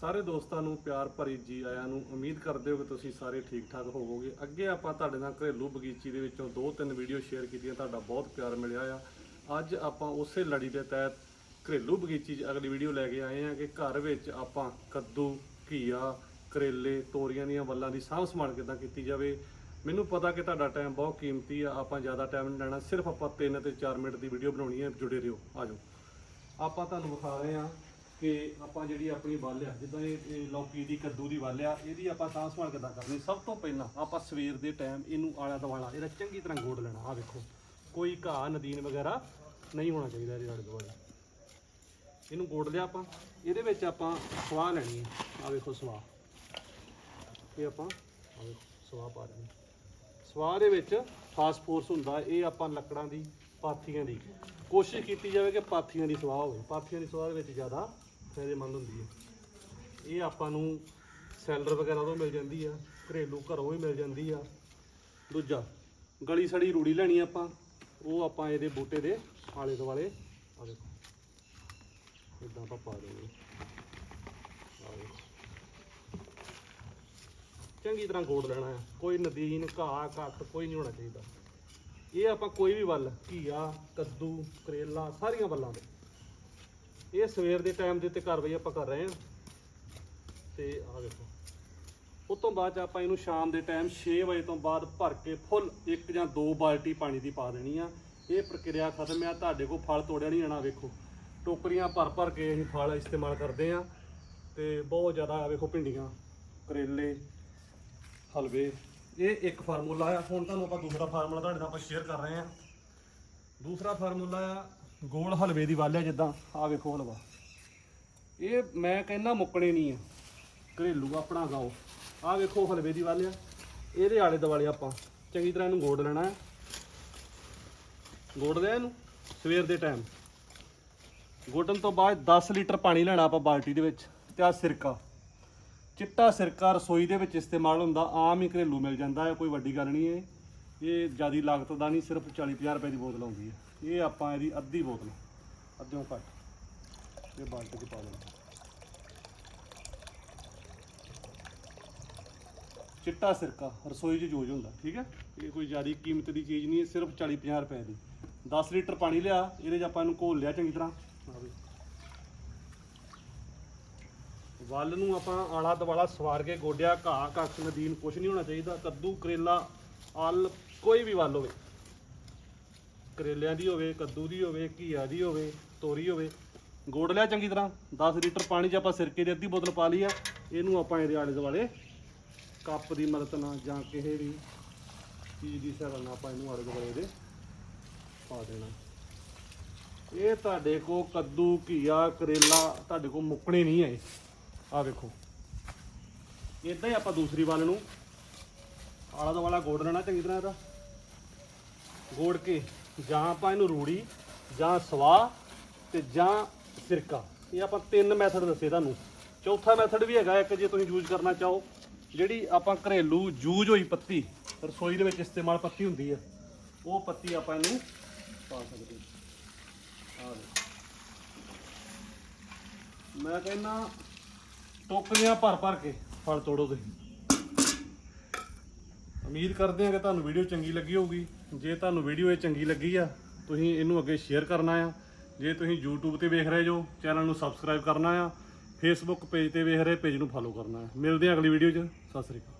ਸਾਰੇ ਦੋਸਤਾਂ ਨੂੰ, ਪਿਆਰ ਭਰੀ ਜੀ ਆਇਆਂ ਨੂੰ ਉਮੀਦ ਕਰਦੇ ਹੋ ਕਿ ਤੁਸੀਂ ਸਾਰੇ ਠੀਕ ਠਾਕ ਹੋਵੋਗੇ। ਅੱਗੇ ਆਪਾਂ ਤੁਹਾਡੇ ਨਾਲ ਘਰੇਲੂ ਬਗੀਚੀ ਦੇ ਵਿੱਚੋਂ ਦੋ ਤਿੰਨ ਵੀਡੀਓ ਸ਼ੇਅਰ ਕੀਤੀਆਂ, ਤੁਹਾਡਾ ਬਹੁਤ ਪਿਆਰ ਮਿਲਿਆ ਆ। ਅੱਜ ਆਪਾਂ ਉਸੇ ਲੜੀ ਦੇ ਤਹਿਤ ਘਰੇਲੂ ਬਗੀਚੀ 'ਚ ਅਗਲੀ ਵੀਡੀਓ ਲੈ ਕੇ ਆਏ ਹਾਂ ਕਿ ਘਰ ਵਿੱਚ ਆਪਾਂ ਕੱਦੂ, ਘੀਆ, ਕਰੇਲੇ, ਤੋਰੀਆਂ ਦੀਆਂ ਵੱਲਾਂ ਦੀ ਸਾਂਭ ਸੰਭਾਲ ਕਿੱਦਾਂ ਕੀਤੀ ਜਾਵੇ। ਮੈਨੂੰ ਪਤਾ ਕਿ ਤੁਹਾਡਾ ਟਾਈਮ ਬਹੁਤ ਕੀਮਤੀ ਆ, ਆਪਾਂ ਜ਼ਿਆਦਾ ਟਾਈਮ ਨਹੀਂ ਲੈਣਾ, ਸਿਰਫ ਆਪਾਂ 3 ਤੇ 4 ਮਿੰਟ ਦੀ ਵੀਡੀਓ ਬਣਾਉਣੀ ਹੈ ਜੁੜੇ ਰਹੋ ਆਜੋ ਆਪਾਂ ਤੁਹਾਨੂੰ ਵਿਖਾ ਰਹੇ ਹਾਂ ਕਿ ਆਪਾਂ ਜਿਹੜੀ ਆਪਣੀ ਵੱਲ ਆ, ਜਿੱਦਾਂ ਇਹ ਲੌਕੀ ਦੀ ਕੱਦੂ ਦੀ ਵੱਲ ਆ, ਇਹਦੀ ਆਪਾਂ ਸਾਂਭ ਸੰਭਾਲ ਕਿੱਦਾਂ ਕਰਨੀ? ਸਭ ਤੋਂ ਪਹਿਲਾਂ ਆਪਾਂ ਸਵੇਰ ਦੇ ਟਾਈਮ ਇਹਨੂੰ ਆਲਾ ਦੁਆਲਾ, ਇਹਦਾ ਚੰਗੀ ਤਰ੍ਹਾਂ ਗੋੜ ਲੈਣਾ ਆ ਵੇਖੋ। ਕੋਈ ਘਾਹ, ਨਦੀਨ ਵਗੈਰਾ ਨਹੀਂ ਹੋਣਾ ਚਾਹੀਦਾ ਇਹਦੇ ਆਲੇ ਦੁਆਲੇ। ਇਹਨੂੰ ਗੋੜ ਲਿਆ ਆਪਾਂ। ਇਹਦੇ ਵਿੱਚ ਆਪਾਂ ਸਵਾਹ ਲੈਣੀ ਹੈ ਆ ਵੇਖੋ ਸਵਾਹ। ਇਹ ਆਪਾਂ ਆ ਵੇਖੋ, ਸਵਾਹ ਪਾ ਦੇਣੀ। ਸਵਾਹ ਦੇ ਵਿੱਚ ਫਾਸਫੋਰਸ ਹੁੰਦਾ, ਇਹ ਆਪਾਂ ਲੱਕੜਾਂ ਦੀ, ਪਾਥੀਆਂ ਦੀ। ਕੋਸ਼ਿਸ਼ ਕੀਤੀ ਜਾਵੇ ਕਿ ਪਾਥੀਆਂ ਦੀ ਸਵਾਹ ਹੋਵੇ। ਪਾਥੀਆਂ ਦੀ ਸਵਾਹ ਦੇ ਵਿੱਚ ਜ਼ਿਆਦਾ ਫਾਇਦੇਮੰਦ ਹੁੰਦੀ ਹੈ। ਇਹ ਆਪਾਂ ਨੂੰ ਸੈਲਰ ਵਗੈਰਾ ਤੋਂ ਮਿਲ ਜਾਂਦੀ ਆ, ਘਰੇਲੂ ਘਰੋਂ ਵੀ ਮਿਲ ਜਾਂਦੀ ਆ। ਦੂਜਾ, ਗਲੀ ਸੜੀ ਰੂੜੀ ਲੈਣੀ ਆਪਾਂ, ਉਹ ਆਪਾਂ ਇਹਦੇ ਬੂਟੇ ਦੇ ਆਲੇ ਦੁਆਲੇ ਆ ਦੇਖੋ। ਇਦਾਂ ਆਪਾਂ ਪਾ ਦੇਣੀ ਚੰਗੀ ਤਰ੍ਹਾਂ ਗੋੜ ਲੈਣਾ ਹੈ ਕੋਈ ਨਦੀਨ, ਘਾਹ ਕੱਖ ਕੋਈ ਨਹੀਂ ਹੋਣਾ ਚਾਹੀਦਾ। ਇਹ ਆਪਾਂ ਕੋਈ ਵੀ ਵੱਲ, ਘੀਆ, ਕੱਦੂ, ਕਰੇਲਾ, ਸਾਰੀਆਂ ਵੱਲਾਂ ਦੇ ਇਹ ਸਵੇਰ ਦੇ ਟਾਈਮ ਦੇ ਉੱਤੇ ਕਾਰਵਾਈ ਆਪਾਂ ਕਰ ਰਹੇ ਹਾਂ। ਤੇ ਆਹ ਦੇਖੋ। ਉਸ ਤੋਂ ਬਾਅਦ 'ਚ ਆਪਾਂ ਇਹਨੂੰ ਸ਼ਾਮ ਦੇ ਟਾਈਮ 6 ਵਜੇ ਤੋਂ ਬਾਅਦ ਭਰ ਕੇ ਫੁੱਲ ਇੱਕ ਜਾਂ ਦੋ ਬਾਲਟੀ ਪਾਣੀ ਦੀ ਪਾ ਦੇਣੀ ਆ। ਇਹ ਪ੍ਰਕਿਰਿਆ ਖਤਮ ਆ। ਤੁਹਾਡੇ ਕੋਲ ਫਲ ਤੋੜਿਆ ਨਹੀਂ ਜਾਣਾ, ਵੇਖੋ। ਟੋਕਰੀਆਂ ਭਰ ਭਰ ਕੇ ਅਸੀਂ ਫਲ ਇਸਤੇਮਾਲ ਕਰਦੇ ਆ ਤੇ ਬਹੁਤ ਜ਼ਿਆਦਾ ਆ ਵੇਖੋ ਭਿੰਡੀਆਂ, ਕਰੇਲੇ, ਹਲਵੇ। ਇਹ ਇੱਕ ਫਾਰਮੂਲਾ ਆ। ਹੁਣ ਤੁਹਾਨੂੰ ਆਪਾਂ ਦੂਸਰਾ ਫਾਰਮੂਲਾ ਤੁਹਾਡੇ ਨਾਲ ਆਪਾਂ ਸ਼ੇਅਰ ਕਰ ਰਹੇ ਆ ਦੂਸਰਾ ਫਾਰਮੂਲਾ ਆ ਗੋਲ ਹਲਵੇ ਦੀ ਵੱਲ ਜਿੱਦਾਂ ਆ ਵੇਖੋ ਹਲਵਾ। ਇਹ ਮੈਂ ਕਹਿੰਦਾ ਮੁੱਕਣੇ ਨਹੀਂ ਆ। ਘਰੇਲੂ ਆਪਣਾ ਗਾਓ ਆ ਵੇਖੋ ਹਲਵੇ ਦੀ ਵੱਲ ਇਹਦੇ ਆਲੇ ਦੁਆਲੇ ਆਪਾਂ ਚੰਗੀ ਤਰ੍ਹਾਂ ਇਹਨੂੰ ਗੋੜ ਲੈਣਾ ਹੈ। ਗੋੜ ਲਿਆ ਇਹਨੂੰ ਸਵੇਰ ਦੇ ਟਾਈਮ ਗੋਡਣ ਤੋਂ ਬਾਅਦ 10 ਲੀਟਰ ਪਾਣੀ ਲੈਣਾ ਆਪਾਂ ਬਾਲਟੀ ਦੇ ਵਿੱਚ ਤੇ ਆ ਸਿਰਕਾ। ਚਿੱਟਾ ਸਿਰਕਾ ਰਸੋਈ ਦੇ ਵਿੱਚ ਇਸਤੇਮਾਲ ਹੁੰਦਾ, ਆਮ ਹੀ ਘਰੇਲੂ ਮਿਲ ਜਾਂਦਾ ਹੈ, ਕੋਈ ਵੱਡੀ ਗੱਲ ਨਹੀਂ ਹੈ। ਇਹ ਜਿਆਦੀ ਲਾਗਤ ਦਾ ਨਹੀਂ, ਸਿਰਫ 40 50 ਰੁਪਏ ਦੀ ਬੋਤਲ ਆਉਂਦੀ ਹੈ। ਇਹ ਆਪਾਂ ਇਹਦੀ ਅੱਧੀ ਬੋਤਲ, ਅੱਧਿਓਂ ਘੱਟ। ਇਹ ਬਾਲਟੀ 'ਚ ਪਾ ਦੇਣਾ ਚਿੱਟਾ ਸਿਰਕਾ, ਰਸੋਈ 'ਚ ਯੂਜ਼ ਹੁੰਦਾ, ਠੀਕ ਹੈ? ਇਹ ਕੋਈ ਜ਼ਿਆਦਾ ਕੀਮਤ ਦੀ ਚੀਜ਼ ਨਹੀਂ ਹੈ ਸਿਰਫ 40 50 ਰੁਪਏ ਦੀ। 10 ਲੀਟਰ ਪਾਣੀ ਲਿਆ, ਇਹਦੇ 'ਚ ਆਪਾਂ ਇਹਨੂੰ ਘੋਲ ਲਿਆ ਚੰਗੀ ਤਰ੍ਹਾਂ। ਵੱਲ ਨੂੰ ਆਪਾਂ ਆਲਾ ਦਵਾਲਾ ਸਵਾਰ ਕੇ ਗੋਡਿਆ, ਘਾਹ ਕੱਖ ਨਦੀਨ, ਕੁਛ ਨਹੀਂ ਹੋਣਾ ਚਾਹੀਦਾ। ਕੱਦੂ, ਕਰੇਲਾ ਆਲ ਕੋਈ ਵੀ ਵੱਲ ਹੋਵੇ। ਕਰੇਲਿਆਂ ਦੀ ਹੋਵੇ, ਕੱਦੂ ਦੀ ਹੋਵੇ, ਘੀਆ ਦੀ ਹੋਵੇ, ਤੋਰੀ ਹੋਵੇ, ਗੋੜ ਲਿਆ ਚੰਗੀ ਤਰ੍ਹਾਂ। 10 ਲੀਟਰ ਪਾਣੀ 'ਚ ਆਪਾਂ ਸਿਰਕੇ ਦੀ ਅੱਧੀ ਬੋਤਲ ਪਾ ਲਈ ਆ। ਇਹਨੂੰ ਆਪਾਂ ਇਹਦੇ ਆਲੇ ਦੁਆਲੇ ਕੱਪ ਦੀ ਮਦਦ ਨਾਲ ਜਾਂ ਕਿਸੇ ਵੀ ਚੀਜ਼ ਦੀ ਸਹਾਇਤਾ ਨਾਲ ਆਪਾਂ ਇਹਨੂੰ ਆਲੇ ਦੁਆਲੇ ਇਹਦੇ ਪਾ ਦੇਣਾ। ਇਹ ਤੁਹਾਡੇ ਕੋ ਕੱਦੂ, ਘੀਆ, ਕਰੇਲਾ ਤੁਹਾਡੇ ਕੋ ਮੁੱਕਣੇ ਨਹੀਂ ਆਏ। ਆ ਵੇਖੋ। ਇਦਾਂ ਹੀ ਆਪਾਂ ਦੂਸਰੀ ਵੱਲ ਨੂੰ ਆਲਾ ਦੁਆਲਾ ਗੋੜ ਲੈਣਾ ਚੰਗੀ ਤਰ੍ਹਾਂ ਇਹਦਾ। ਗੋੜ ਕੇ ਜਾਂ ਆਪਾਂ ਇਹਨੂੰ ਰੂੜੀ, ਜਾਂ ਸਵਾਹ ਤੇ ਜਾਂ ਸਿਰਕਾ। ਇਹ ਆਪਾਂ ਤਿੰਨ ਮੈਥਡ ਦੱਸੇ ਤੁਹਾਨੂੰ। ਚੌਥਾ ਮੈਥਡ ਵੀ ਹੈਗਾ, ਇੱਕ ਜੇ ਤੁਸੀਂ ਯੂਜ਼ ਕਰਨਾ ਚਾਹੋ। ਜਿਹੜੀ ਆਪਾਂ ਘਰੇਲੂ ਯੂਜ਼ ਹੋਈ ਪੱਤੀ, ਰਸੋਈ ਦੇ ਵਿੱਚ ਇਸਤੇਮਾਲ ਪੱਤੀ ਹੁੰਦੀ ਹੈ ਉਹ ਪੱਤੀ ਆਪਾਂ ਇਹਨੂੰ ਪਾ ਸਕਦੇ ਹਾਂ। ਮੈਂ ਕਹਿੰਦਾ, ਟੋਕਰੀਆਂ ਭਰ ਭਰ ਕੇ ਫਲ ਤੋੜੋ ਤੁਸੀਂ। ਉਮੀਦ ਕਰਦੇ ਹਾਂ ਕਿ ਤੁਹਾਨੂੰ ਵੀਡੀਓ ਚੰਗੀ ਲੱਗੀ ਹੋਊਗੀ। ਜੇ ਤੁਹਾਨੂੰ ਵੀਡੀਓ ਇਹ ਚੰਗੀ ਲੱਗੀ ਆ, ਤੁਸੀਂ ਇਹਨੂੰ ਅੱਗੇ ਸ਼ੇਅਰ ਕਰਨਾ ਆ। ਜੇ ਤੁਸੀਂ YouTube ਤੇ ਵੇਖ ਰਹੇ ਜੋ, ਚੈਨਲ ਨੂੰ ਸਬਸਕ੍ਰਾਈਬ ਕਰਨਾ ਆ। Facebook ਪੇਜ ਤੇ ਵੇਖ ਰਹੇ ਪੇਜ ਨੂੰ ਫੋਲੋ ਕਰਨਾ ਆ। ਮਿਲਦੇ ਹਾਂ ਅਗਲੀ ਵੀਡੀਓ 'ਚ। ਸਤਿ ਸ੍ਰੀ ਅਕਾਲ।